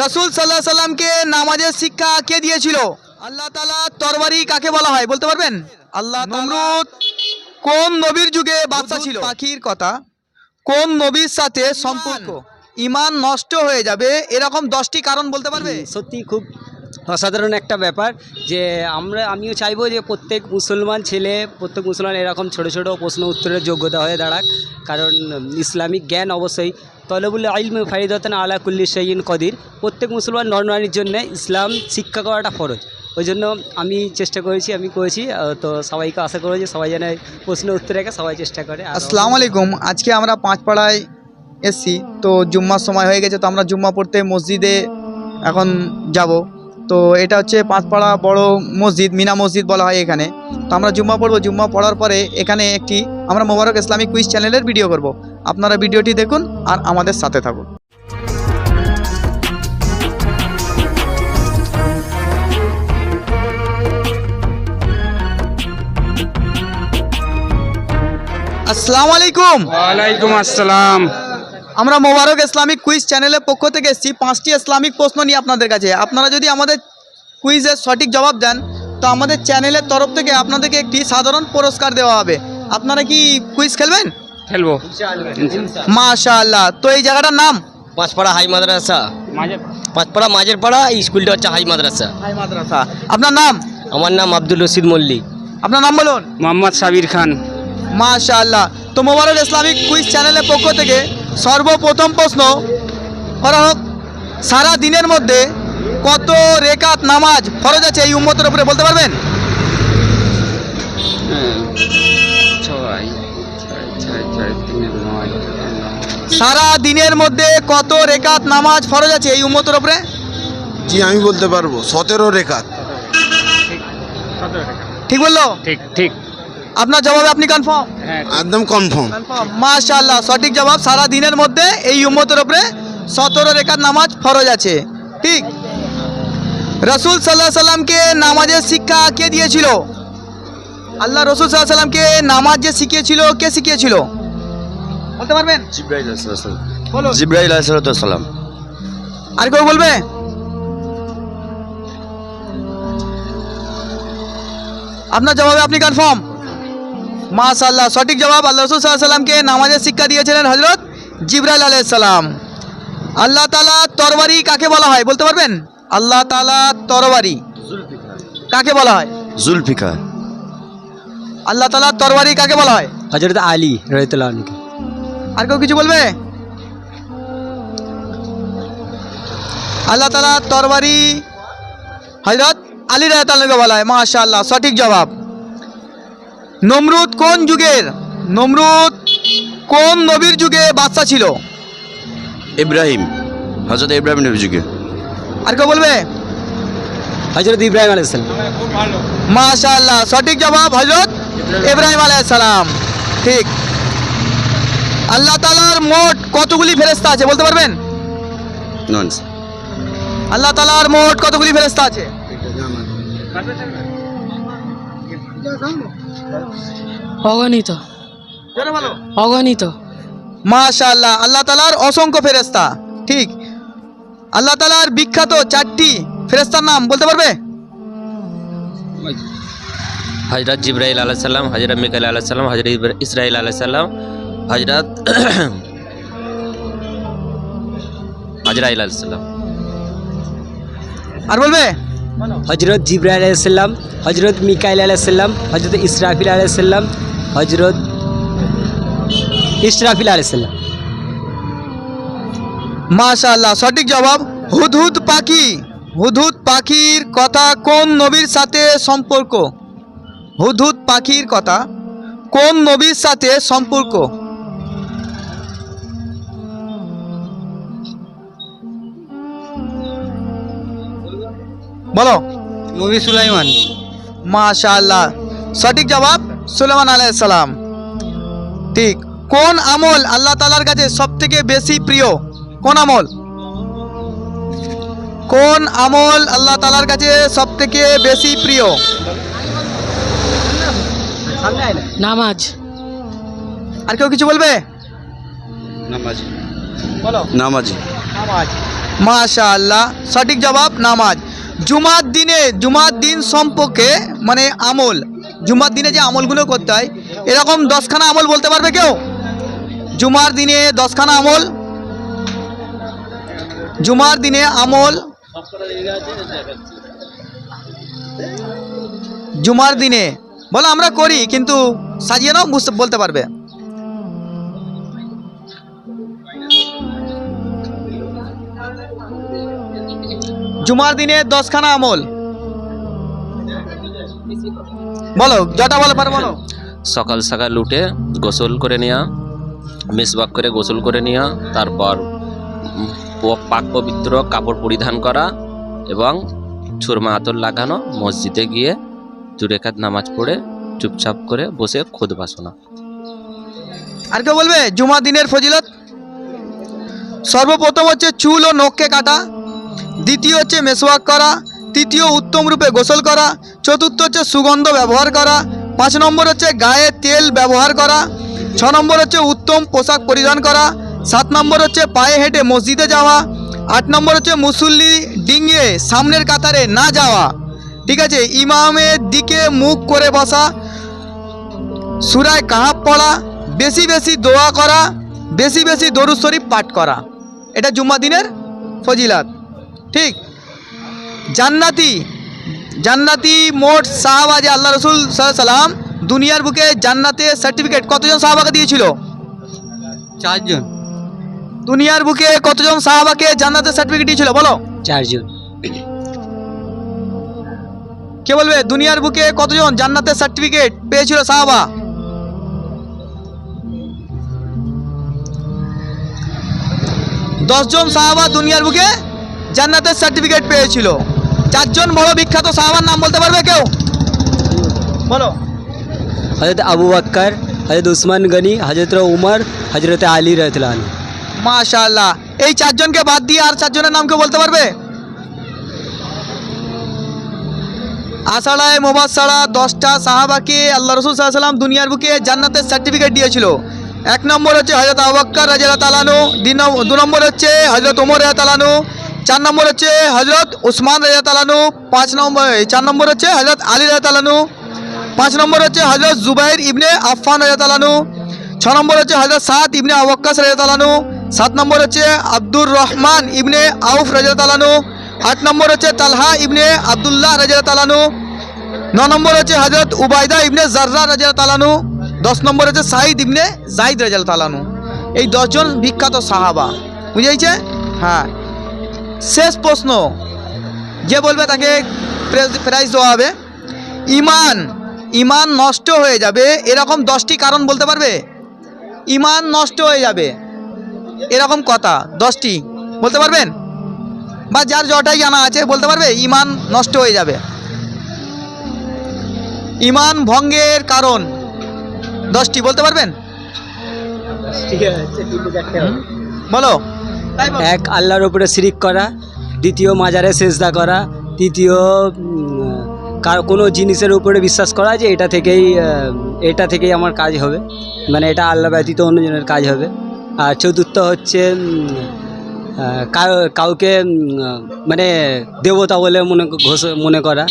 রসুল সাল্লাহ সাল্লামকে নামাজের শিক্ষা কে দিয়েছিল? আল্লাহ তালা তরবারি কাকে বলা হয়? বলতে পারবেন? আল্লাহ নমরুদ কোন নবীর যুগে বাচ্চা ছিল? পাখির কথা। কোন নবীর সাথে সম্পর্ক? ইমান। নষ্ট হয়ে যাবে এরকম দশটি কারণ বলতে পারবে? সত্যি খুব অসাধারণ একটা ব্যাপার যে আমরা, আমিও চাইব যে প্রত্যেক মুসলমান ছেলে, প্রত্যেক মুসলমান এরকম ছোট ছোট প্রশ্ন উত্তরের যোগ্যতা হয়ে দাঁড়াক। কারণ ইসলামিক জ্ঞান অবশ্যই তলবুল আইলম ফারিদাতন আলা কুল্লি সঈন কদির। প্রত্যেক মুসলমান নরনারীর জন্য ইসলাম শিক্ষা করাটা ফরজ। ওই জন্য আমি চেষ্টা করেছি, আমি করেছি। তো সবাইকে আশা করব যে সবাই যেন প্রশ্ন উত্তর রেখে সবাই চেষ্টা করে। আসসালামু আলাইকুম। আজকে আমরা পাঁচপাড়ায় এসছি। তো জুম্মার সময় হয়ে গেছে, তো আমরা জুম্মা পড়তে মসজিদে এখন যাব। তো এটা হচ্ছে পাঁচপাড়া বড় মসজিদ, মিনা মসজিদ বলা হয় এখানে। তো আমরা জুম্মা পড়ব। জুম্মা পড়ার পরে এখানে একটি আমরা মোবারক ইসলামিক কুইজ চ্যানেলের ভিডিও করব। আপনারা ভিডিওটি দেখুন আর আমাদের সাথে থাকুন। আসসালামু আলাইকুম। ওয়ালাইকুম আসসালাম। আমরা মোবারক ইসলামিক কুইজ চ্যানেলের পক্ষ থেকে এসেছি। পাঁচটি ইসলামিক প্রশ্ন নিয়ে আপনাদের কাছে। আপনারা যদি আমাদের কুইজের সঠিক জবাব দেন তো আমাদের চ্যানেলের তরফ থেকে আপনাদেরকে একটি সাধারণ পুরস্কার দেওয়া হবে। আপনারা কি কুইজ খেলবেন? খেলব। মাশাআল্লাহ। তো এই জায়গাটার নাম? পাঁচপাড়া হাই মাদ্রাসা। পাঁচপাড়া মাঝের পাড়া এই স্কুলটা হচ্ছে হাই মাদ্রাসা। হাই মাদ্রাসা। আপনার নাম? আমার নাম আব্দুল রশিদ মল্লিক। আপনার নাম বলুন? মোহাম্মদ সাবির খান। মাশাআল্লাহ। তো মোবারক ইসলামিক কুইজ চ্যানেলের পক্ষ থেকে সর্বপ্রথম প্রশ্ন করা হোক সারা দিনের মধ্যে কত রেকাত নামাজ ফরজ আছে এই উম্মতের উপরে বলতে পারবেন? সারা দিনের মধ্যে কত রেকাত নামাজ ফরজ আছে এই উম্মতের উপরে? জি আমি বলতে পারব সতেরো রেখাত। ঠিক বলল? ঠিক ঠিক। আপনার জবাবে আপনি কনফার্ম হ্যাঁ একদম কনফার্ম মাশাআল্লাহ সঠিক জবাব সারা দিনের মধ্যে এই উম্মতের উপরে সতেরো রেখাত নামাজ ফরজ আছে। ঠিক? রসুল সাল্লাহ সাল্লামকে নামাজের শিক্ষা কে দিয়েছিল? আল্লাহ রসুল সাল্লাহ সাল্লামকে নামাজ যে শিখিয়েছিল কে শিখিয়েছিল? বলতে পারবেন? বলো। জিব্রাহিল আলাইসালাম আর কেউ বলবে? আপনার জবাবে আপনি কনফার্ম মাশাল্লাহ সঠিক জবাব আল্লাহ রসুল সাল্লাহ সাল্লামকে নামাজের শিক্ষা দিয়েছিলেন হজরত জিব্রাইল আলাইসাল্লাম আল্লাহ তালা তরবারি কাকে বলা হয় বলতে পারবেন? আল্লাহ তালা তরবারি। কাকে বলা হয়? জুলফিকার। আল্লাহ তালা তরবারি কাকে বলা হয়? হজরত আলী রহিতুল্লাহ আনহু। আর কেউ কিছু বলবে? আল্লাহ তালা তরবারি হজরত আলী রায়তালকে বলা হয়? মাশাআল্লাহ সঠিক জবাব। নমরুদ কোন যুগের? নমরুদ কোন নবীর যুগে বাদশা ছিল? ইব্রাহিম হজরত ইব্রাহিম নবী যুগে। আর কেউ বলবে? হজরত ইব্রাহিম আলাইসাল্লাম মাশাআল্লাহ সঠিক জবাব হজরত ইব্রাহিম আলাইসালাম ঠিক। আল্লাহ তালার মোট কতগুলি ফেরেস্তা আছে বলতে পারবেন? নন আল্লাহ তালার মোট কতগুলি ফেরেস্তা আছে? অগণিত। অগণিত। মাশাআল্লাহ আল্লাহ তালার অসংখ্য ফেরেস্তা ঠিক। আল্লাহ তালার বিখ্যাত চারটি ফেরেস্তার নাম বলতে পারবে? হজরত জিব্রাইল আলাইসাল্লাম হজরত মিকাইল আলাইসাল্লাম হজরত ইসরাইল আলাইসাল্লাম হজরত হজরাইল আলাইসাল্লাম আর বলবে? হজরত জিব্রাইল আলাইসাল্লাম হজরত মিকাইল আলাইসাল্লাম হজরত ইসরাফিল আলাইসাল্লাম হজরত ইসরাফিল আলাইসাল্লাম মাশাআল্লাহ সঠিক জবাব হুদহুদ পাখি। হুদহুদ পাখির কথা কোন নবীর সাথে সম্পর্ক? হুদহুদ পাখির কথা কোন নবীর সাথে সম্পর্ক? বলো। নবী সুলাইমান। মাশাআল্লাহ। সঠিক জবাব সুলেমান আলাইসালাম ঠিক। কোন আমল আল্লাহ তালার কাছে সব থেকে বেশি প্রিয়? কোন আমল? কোন আমল আল্লাহ তালার কাছে সব থেকে বেশি প্রিয়? নামাজ। আর কেউ কিছু বলবে? নামাজ। বলো। নামাজি। মাশা আল্লাহ সঠিক জবাব নামাজ। জুমার দিনে, জুমার দিন সম্পর্কে মানে আমল, জুমার দিনে যে আমলগুলো করতে হয়, এরকম দশখানা আমল বলতে পারবে কেউ? জুমার দিনে দশখানা আমল, জুমার দিনে আমল, জুমার দিনে, বলো আমরা করি, কিন্তু সাজিয়ে নাও, বুঝতে বলতে পারবে। জুমার দিনে দশখানা আমল। বলো যটা বলো পারো বলো। সকাল সকাল উঠে গোসল করে নেওয়া মেসবাক করে গোসল করে নেওয়া তারপর পাক পবিত্র কাপড় পরিধান করা এবং ছুরমা আতর লাগানো মসজিদে গিয়ে দুরেকাত নামাজ পড়ে চুপচাপ করে বসে খুদ বাসনা আর কেউ বলবে জুমার দিনের ফজিলত? সর্বপ্রথম হচ্ছে চুল ও নখকে কাটা। দ্বিতীয় হচ্ছে মেসওয়াক করা, তৃতীয় উত্তম রূপে গোসল করা, চতুর্থ হচ্ছে সুগন্ধ ব্যবহার করা, পাঁচ নম্বর হচ্ছে গায়ে তেল ব্যবহার করা, ছ নম্বর হচ্ছে উত্তম পোশাক পরিধান করা, সাত নম্বর হচ্ছে পায়ে হেঁটে মসজিদে যাওয়া, আট নম্বর হচ্ছে মুসল্লি ডিঙিয়ে সামনের কাতারে না যাওয়া। ঠিক আছে, ইমামের দিকে মুখ করে বসা, সুরায় কাহাব পড়া, বেশি বেশি দোয়া করা, বেশি বেশি দরুদ শরীফ পাঠ করা। এটা জুম্মা দিনের ফজিলাত। ঠিক। জান্নাতি জান্নাতি মোট সাহাবা যে আল্লাহ রসুল সাল্লাম দুনিয়ার বুকে জান্নাতে সার্টিফিকেট কতজন সাহাবাকে দিয়েছিল? চারজন। দুনিয়ার বুকে কতজন সাহাবাকে জান্নাতের সার্টিফিকেট দিয়েছিল? বলো। চারজন। কে বলবে? দুনিয়ার বুকে কতজন জান্নাতের সার্টিফিকেট পেয়েছিল সাহাবা? দশজন সাহাবা দুনিয়ার বুকে জান্নাতের সার্টিফিকেট পেয়েছিল। চারজন বড় বিখ্যাত সাহাবার নাম বলতে পারবে কেউ? বলো। হজরত আবু বাক্কার হজরত উসমান গনি হজরত উমর হজরত আলী রহতলান মাশাআল্লাহ। এই চারজনকে বাদ দিয়ে আর চারজনের নাম কেউ বলতে পারবে? আষাঢ়ায় মোবাসাড়া দশটা সাহাবাকে আল্লাহ রসুল সাল্লাম দুনিয়ার বুকে জান্নাতের সার্টিফিকেট দিয়েছিল। এক নম্বর হচ্ছে হজরত আবাক্কর রাজা তালানু দু নম্বর হচ্ছে হজরত ওমর রাজা তালানু চার নম্বর হচ্ছে হজরত উসমান রাজা তালানু পাঁচ নম্বর চার নম্বর হচ্ছে হজরত আলী রাজা তালানু পাঁচ নম্বর হচ্ছে হজরত জুবাইর ইবনে আফফান রাজা তালানু ছ নম্বর হচ্ছে হজরত সাদ ইবনে আওয়াক্কাস রাজা তালানু সাত নম্বর হচ্ছে আব্দুর রহমান ইবনে আউফ রাজা তালানু আট নম্বর হচ্ছে তালহা ইবনে আবদুল্লাহ রাজা তালানু ন নম্বর হচ্ছে হজরত উবাইদা ইবনে জার্রা রাজা তালানু দশ নম্বর হচ্ছে সাইদ ইবনে জাইদ রাজা তালানু এই দশজন বিখ্যাত সাহাবা বুঝেছে হ্যাঁ। শেষ প্রশ্ন। যে বলবে তাকে প্রাইজ- দেওয়া হবে। ইমান ইমান নষ্ট হয়ে যাবে। এরকম দশটি কারণ বলতে পারবে? ইমান নষ্ট হয়ে যাবে। এরকম কথা দশটি। বলতে পারবেন? বা যার যটাই জানা আছে বলতে পারবে? ইমান নষ্ট হয়ে যাবে। ইমান ভঙ্গের কারণ। দশটি বলতে পারবেন? বলো। এক আল্লাহর উপরে শিরিক করা দ্বিতীয় মাজারে সেজদা করা তৃতীয় কার- কোনো জিনিসের উপরে বিশ্বাস করা যে এটা থেকেই এটা থেকেই আমার কাজ হবে। মানে এটা আল্লাহ ব্যতীত অন্যজনের কাজ হবে। আর চতুর্থ হচ্ছে কাউকে মানে দেবতা বলে মনে ঘোষ- মনে করা।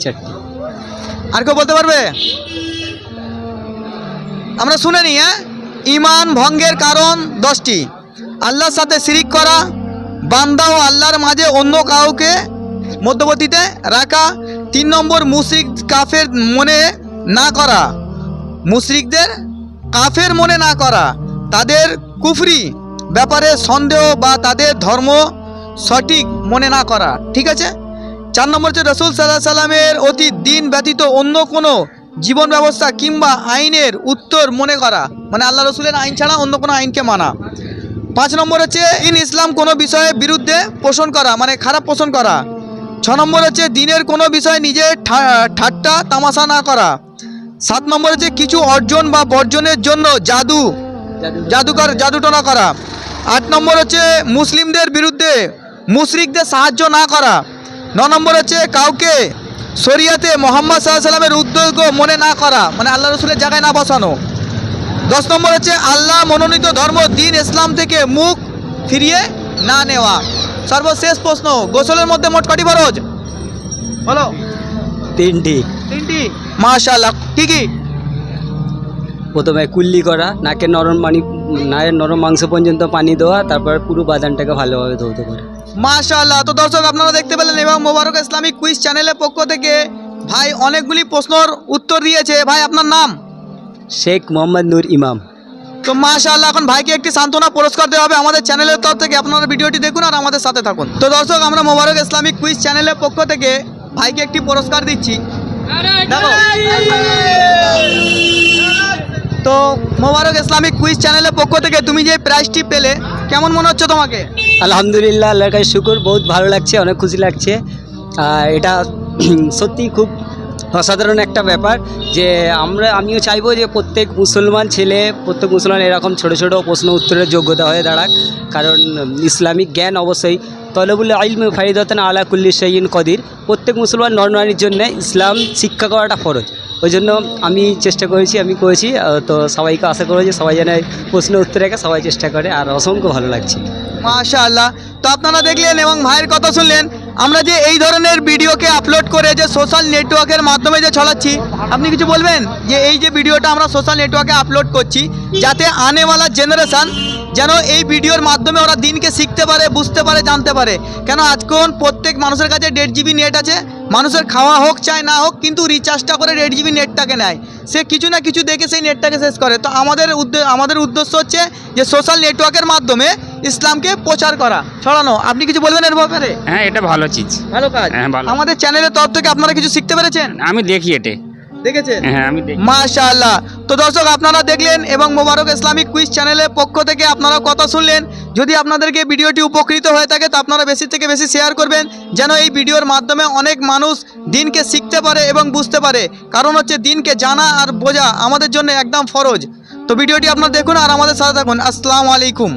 চারটি আর কেউ বলতে পারবে? আমরা শুনে নিই হ্যাঁ? ইমান ভঙ্গের কারণ দশটি। আল্লাহর সাথে শিরিক করা বান্দা ও আল্লাহর মাঝে অন্য কাউকে মধ্যবর্তীতে রাখা, তিন নম্বর মুশরিক কাফের মনে না করা, মুশরিকদের কাফের মনে না করা, তাদের কুফরি ব্যাপারে সন্দেহ বা তাদের ধর্ম সঠিক মনে না করা, ঠিক আছে? চার নম্বর হচ্ছে রসুল সাল্লাহ সাল্লামের অতি দিন ব্যতীত অন্য কোনো জীবন ব্যবস্থা কিংবা আইনের উত্তর মনে করা মানে আল্লাহ রসুলের আইন ছাড়া অন্য কোনো আইনকে মানা। পাঁচ নম্বর হচ্ছে ইন ইসলাম কোনো বিষয়ের বিরুদ্ধে পোষণ করা মানে খারাপ পোষণ করা। ছ নম্বর হচ্ছে দিনের কোনো বিষয়ে নিজে ঠাট্টা, তামাশা না করা। সাত নম্বর হচ্ছে কিছু অর্জন বা বর্জনের জন্য জাদু, জাদুকর, জাদুটনা করা। আট নম্বর হচ্ছে মুসলিমদের বিরুদ্ধে মুশরিকদের সাহায্য না করা। ন নম্বর হচ্ছে কাউকে শরিয়াতে মোহাম্মদ সাল্লাহ সাল্লামের উদ্যোগ মনে না করা মানে আল্লাহ রসুলের জায়গায় না বসানো। দশ নম্বর হচ্ছে আল্লাহ মনোনীত ধর্ম দিন ইসলাম থেকে মুখ ফিরিয়ে না নেওয়া। সর্বশেষ প্রশ্ন গোসলের মধ্যে মোট কটি ফরজ? বলো। তিনটি। তিনটি। মাশাআল্লাহ। কি কি? প্রথমে কুল্লি করা নাকে নরম পানি নায়ের নরম মাংস পর্যন্ত পানি দেওয়া তারপর পুরো বাদানটাকে ভালোভাবে ধৌত করে। মাশাআল্লাহ। তো দর্শক আপনারা দেখতে পেলেন এবং মোবারক ইসলামিক কুইজ চ্যানেলের পক্ষ থেকে ভাই অনেকগুলি প্রশ্নর উত্তর দিয়েছে। ভাই আপনার নাম? শেখ মোহাম্মদ নূর ইমাম। তো মাশাআল্লাহ এখন ভাইকে একটি সান্ত্বনা পুরস্কার দেওয়া হবে আমাদের চ্যানেলের তরফ থেকে। আপনারা ভিডিওটি দেখুন আর আমাদের সাথে থাকুন। তো দর্শক আমরা মোবারক ইসলামিক কুইজ চ্যানেলের পক্ষ থেকে ভাইকে একটি পুরস্কার দিচ্ছি। তো মোবারক ইসলামিক কুইজ চ্যানেলের পক্ষ থেকে তুমি যে প্রাইজটি পেলে কেমন মনে হচ্ছে তোমাকে? আলহামদুলিল্লাহ আল্লাহর কাছে শুকুর বহুত ভালো লাগছে অনেক খুশি লাগছে। আর এটা সত্যি খুব অসাধারণ একটা ব্যাপার যে আমরা, আমিও চাইব যে প্রত্যেক মুসলমান ছেলে, প্রত্যেক মুসলমান এরকম ছোট ছোট প্রশ্ন উত্তরের যোগ্যতা হয়ে দাঁড়াক। কারণ ইসলামিক জ্ঞান অবশ্যই তলবুল আইলম ফারিদতন আলা কুল্লি সঈন কদির। প্রত্যেক মুসলমান নরনারীর জন্য ইসলাম শিক্ষা করাটা ফরজ। ওই জন্য আমি চেষ্টা করেছি, আমি করেছি। তো সবাইকে আশা করব যে সবাই যেন প্রশ্ন উত্তরেকে সবাই চেষ্টা করে। আর অসংখ্য ভালো লাগছে। মাশাআল্লাহ। তো আপনারা দেখলেন এবং ভাইয়ের কথা শুনলেন। আমরা যে এই ধরনের ভিডিওকে আপলোড করে যে সোশ্যাল নেটওয়ার্কের মাধ্যমে যে ছড়াচ্ছি, আপনি কিছু বলবেন? যে এই যে ভিডিওটা আমরা সোশ্যাল নেটওয়ার্কে আপলোড করছি, যাতে আনেওয়ালা জেনারেশান যেন এই ভিডিওর মাধ্যমে ওরা দিনকে শিখতে পারে বুঝতে পারে জানতে পারে। কেন আজকন প্রত্যেক মানুষের কাছে দেড় জিবি নেট আছে? মানুষের খাওয়া হোক চাই না হোক কিন্তু রিচার্জটা করে দেড় জিবি নেটটাকে নেয়। সে কিছু না কিছু দেখে সেই নেটটাকে শেষ করে। তো আমাদের আমাদের উদ্দেশ্য হচ্ছে যে সোশ্যাল নেটওয়ার্কের মাধ্যমে ইসলামকে প্রচার করা। ছড়ানো। আপনি কিছু বলবেন এর ব্যাপারে? হ্যাঁ এটা ভালো চিজ। ভালো কাজ। হ্যাঁ, আমাদের চ্যানেলের তরফ থেকে আপনারা কিছু শিখতে পেরেছেন? আমি দেখি এটে দেখেছেন? হ্যাঁ আমি দেখি। মাশাআল্লাহ। তো দর্শক আপনারা দেখলেন এবং মোবারক ইসলামিক কুইজ চ্যানেলের পক্ষ থেকে আপনারা কথা শুনলেন। যদি আপনাদেরকে ভিডিওটি উপকৃত হয়ে থাকে তো আপনারা বেশি থেকে বেশি শেয়ার করবেন যেন এই ভিডিওর মাধ্যমে অনেক মানুষ দিনকে শিখতে পারে এবং বুঝতে পারে। কারণ হচ্ছে দিনকে জানা আর বোঝা আমাদের জন্য একদম ফরজ। তো ভিডিওটি আপনারা দেখুন আর আমাদের সাথে থাকুন। আসসালামু আলাইকুম।